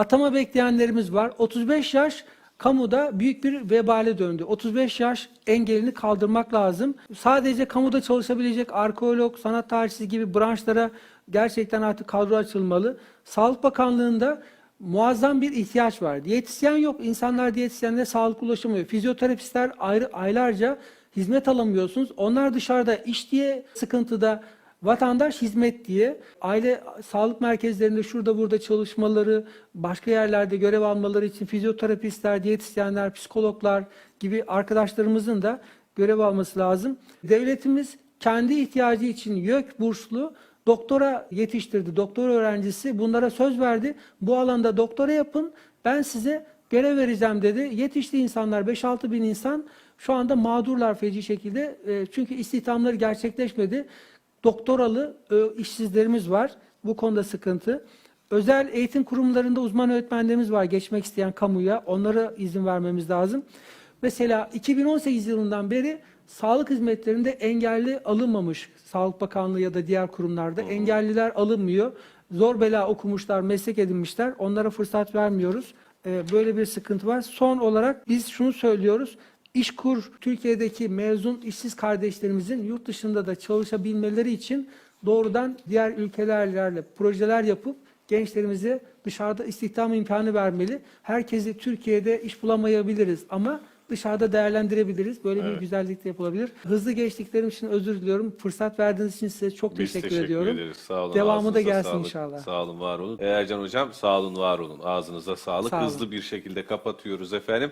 Atama bekleyenlerimiz var. 35 yaş kamuda büyük bir vebale döndü. 35 yaş engelini kaldırmak lazım. Sadece kamuda çalışabilecek arkeolog, sanat tarihçisi gibi branşlara gerçekten artık kadro açılmalı. Sağlık Bakanlığı'nda muazzam bir ihtiyaç var. Diyetisyen yok. İnsanlar diyetisyenle sağlık ulaşamıyor. Fizyoterapistler ayrı aylarca hizmet alamıyorsunuz. Onlar dışarıda iş diye sıkıntıda, vatandaş hizmet diye aile sağlık merkezlerinde şurada burada çalışmaları, başka yerlerde görev almaları için fizyoterapistler, diyetisyenler, psikologlar gibi arkadaşlarımızın da görev alması lazım. Devletimiz kendi ihtiyacı için YÖK burslu doktora yetiştirdi. Doktor öğrencisi bunlara söz verdi. Bu alanda doktora yapın. Ben size görev vereceğim dedi. Yetişti insanlar 5-6 bin insan şu anda mağdurlar feci şekilde. E, Çünkü istihdamları gerçekleşmedi. Doktoralı e, işsizlerimiz var. Bu konuda sıkıntı. Özel eğitim kurumlarında uzman öğretmenlerimiz var geçmek isteyen kamuya. Onlara izin vermemiz lazım. Mesela 2018 yılından beri sağlık hizmetlerinde engelli alınmamış. Sağlık Bakanlığı ya da diğer kurumlarda engelliler alınmıyor. Zor bela okumuşlar, meslek edinmişler. Onlara fırsat vermiyoruz. Ee, Böyle bir sıkıntı var. Son olarak biz şunu söylüyoruz. İşkur Türkiye'deki mezun işsiz kardeşlerimizin yurt dışında da çalışabilmeleri için doğrudan diğer ülkelerle projeler yapıp gençlerimize dışarıda istihdam imkanı vermeli. Herkesi Türkiye'de iş bulamayabiliriz ama dışarıda değerlendirebiliriz. Böyle bir güzellik de yapılabilir. Hızlı geçtiklerim için özür diliyorum. Fırsat verdiğiniz için size çok Biz teşekkür, teşekkür ediyorum. ederiz. Sağ olun. Devamı da Ağzınıza gelsin sağlık. inşallah. Sağ olun, var olun. Ercan Hocam sağ olun, var olun. Ağzınıza sağlık. Sağ olun. Hızlı bir şekilde kapatıyoruz efendim.